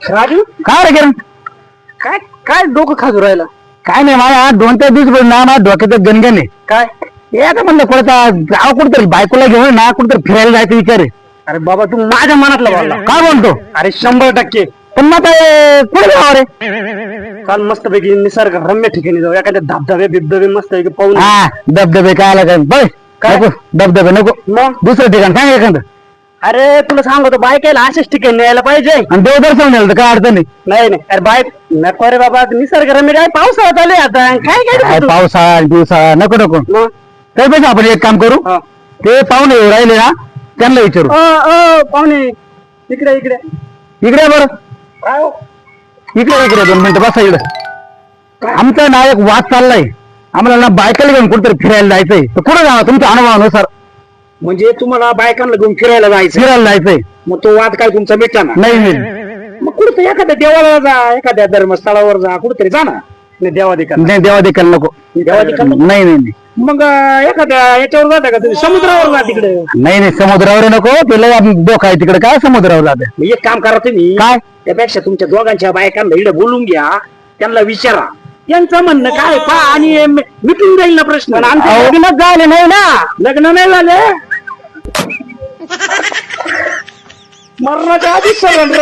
राजू? काय रे किरण? काय काय डोकं खाजू राहिला? काय नाही माझ्या दोन चार दिवस ना माझ्या डोक्यात गणगण आहे. काय? हे आता म्हणलं कोणता जाव कुठतरी बायकोला घेऊन ना कुठतरी फिरायला जायचं विचार आहे. अरे बाबा तू माझ्या मनातला बोलला. काय म्हणतो अरे शंभर टक्के. पण मग आता हे कुठे जावं रे? काल मस्त पैकी निसर्ग रम्य ठिकाणी जाऊ. एखाद्या धबधबे बिबधबे मस्त पैकी पाहून हा धबधबे काय आला काय? बघ काय? धबधबे नको. मग? दुसरं ठिकाण सांग एखादं. अरे तुला सांगतो बायकायला अशाच ठिकाणी न्यायला पाहिजे. आणि देवदर्शन नेलं तर काय अडचण नाही. नाही नाही. अरे बाय नको रे बाबा निसर्ग रम्य काय पावसाळ्यात आले आता? काय काय काय तू? पावसाळा दिवसाळा नको नको. मग? तर पाहिजे आपण एक काम करू. हा. ते पाहुणे येऊ राहिले ना त्यांना विचारू. अ, अ, पाहुणे इकडे इकडे. इकडे ये बरं. काय हो? इकडे इकडे दोन मिनिटं बसा इकडे. आमचा ना एक वाद चाललाय. आम्हाला ना बायकाला घेऊन कुठेतरी फिरायला जायचंय. तर कुठं जावं? तुमच्या अनुभवानुसार. म्हणजे तुम्हाला बायकांना घेऊन फिरायला जायचं फिरायला जायचंय. मग तो वाद काय तुमचा मिटला ना? नाही नाही. मग कुठं एखाद्या देवाला जा एखाद्या धर्मस्थळावर जा कुठेतरी जा ना. नाही देवाधिकार नाही देवा देखील नको देवाधिकार नको? नाही नाही नाही. मग अं, एखाद्या याच्यावर जाता का तुम्ही? समुद्रावर जा तिकडे. नाही नाही समुद्रावर नको. ते लय डोका आहे तिकडे. काय समुद्रावर जाते? मग एक काम करा तुम्ही. काय? त्यापेक्षा तुमच्या दोघांच्या बायकांना इकडे बोलून घ्या. त्यांना विचारा. त्यांचं म्हणणं काय? पा आणि म- मिटून जाईल ना प्रश्न. पण आमचं अहो. लग्नच झाले नाही ना लग्न नाही झाले? మరణ కాదు ఇస్తారండి